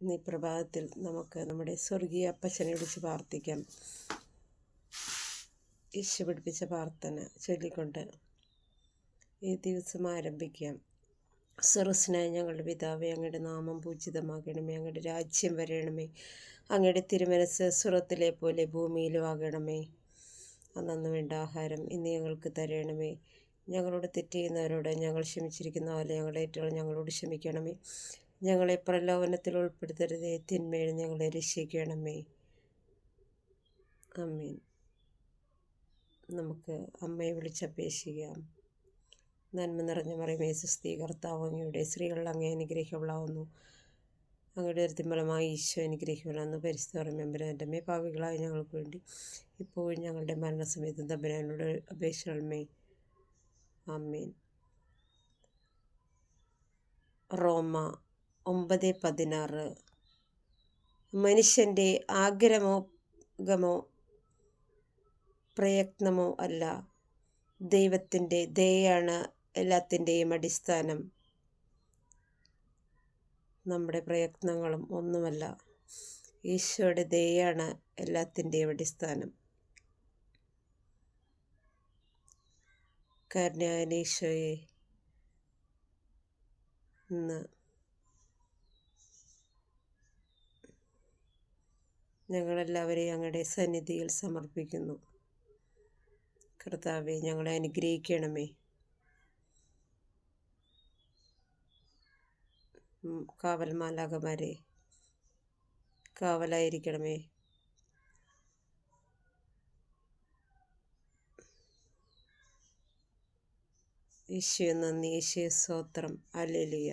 ഇന്ന് ഈ പ്രഭാതത്തിൽ നമുക്ക് നമ്മുടെ സ്വർഗീയ അപ്പച്ചനെ വിളിച്ച് പ്രാർത്ഥിക്കാം. യേശു പിടിപ്പിച്ച പ്രാർത്ഥന ചൊല്ലിക്കൊണ്ട് ഈ ദിവസം ആരംഭിക്കാം. സിറസിനായി ഞങ്ങളുടെ പിതാവേ അങ്ങയുടെ നാമം പൂജിതമാകണമേ അങ്ങയുടെ രാജ്യം വരണമേ അങ്ങയുടെ തിരുമനസ് സുറത്തിലെ പോലെ ഭൂമിയിലും ആകണമേ. അന്നു വേണ്ട ആഹാരം ഇന്ന് ഞങ്ങൾക്ക് തരണമേ. ഞങ്ങളോട് തെറ്റ് ചെയ്യുന്നവരോട് ഞങ്ങൾ ക്ഷമിച്ചിരിക്കുന്ന പോലെ ഞങ്ങളുടെ ഏറ്റവും ഞങ്ങളോട് ക്ഷമിക്കണമേ. ഞങ്ങളെ പ്രലോഭനത്തിൽ ഉൾപ്പെടുത്തരുതേ. തിന്മയിൽ ഞങ്ങളെ രക്ഷിക്കണമേ. അമ്മീൻ നമുക്ക് അമ്മയെ വിളിച്ചപേക്ഷിക്കാം നന്മ നിറഞ്ഞ മറിയമേ സുസ്തി കർത്താവ് അങ്ങയുടെ സ്ത്രീകൾ അങ്ങേ അനുഗ്രഹിക്കപ്പെടാവുന്നു അങ്ങയുടെ ഒരുത്തിമ്പലമായി ഈശോ അനുഗ്രഹിക്കണമെന്ന് പരിസ്ഥിതി മെമ്പരാന്റെ മേ പാവികളായ ഞങ്ങൾക്ക് വേണ്ടി ഇപ്പോഴും ഞങ്ങളുടെ മരണസമയത്തും തമ്പരാനോട് അപേക്ഷകളമേ അമ്മീൻ റോമ ഒമ്പത് പതിനാറ്. മനുഷ്യന്റെ ആഗ്രഹമോ ഗമോ പ്രയത്നമോ അല്ല. ദൈവത്തിന്റെ ദയാണ് എല്ലാത്തിന്റെയും അടിസ്ഥാനം. നമ്മുടെ പ്രയത്നങ്ങളും ഒന്നുമല്ല. ഈശോയുടെ ദയാണ് എല്ലാത്തിന്റെയും അടിസ്ഥാനം. കരുണാനീശോയെ ഇന്ന് ഞങ്ങളെല്ലാവരെയും അങ്ങയുടെ സന്നിധിയിൽ സമർപ്പിക്കുന്നു. കർത്താവെ ഞങ്ങളെ അനുഗ്രഹിക്കണമേ. കാവൽ മാലാകമാരെ കാവലായിരിക്കണമേ. ഈശോ നന്ദി. ഈശോ സ്തോത്രം. അല്ലെലിയ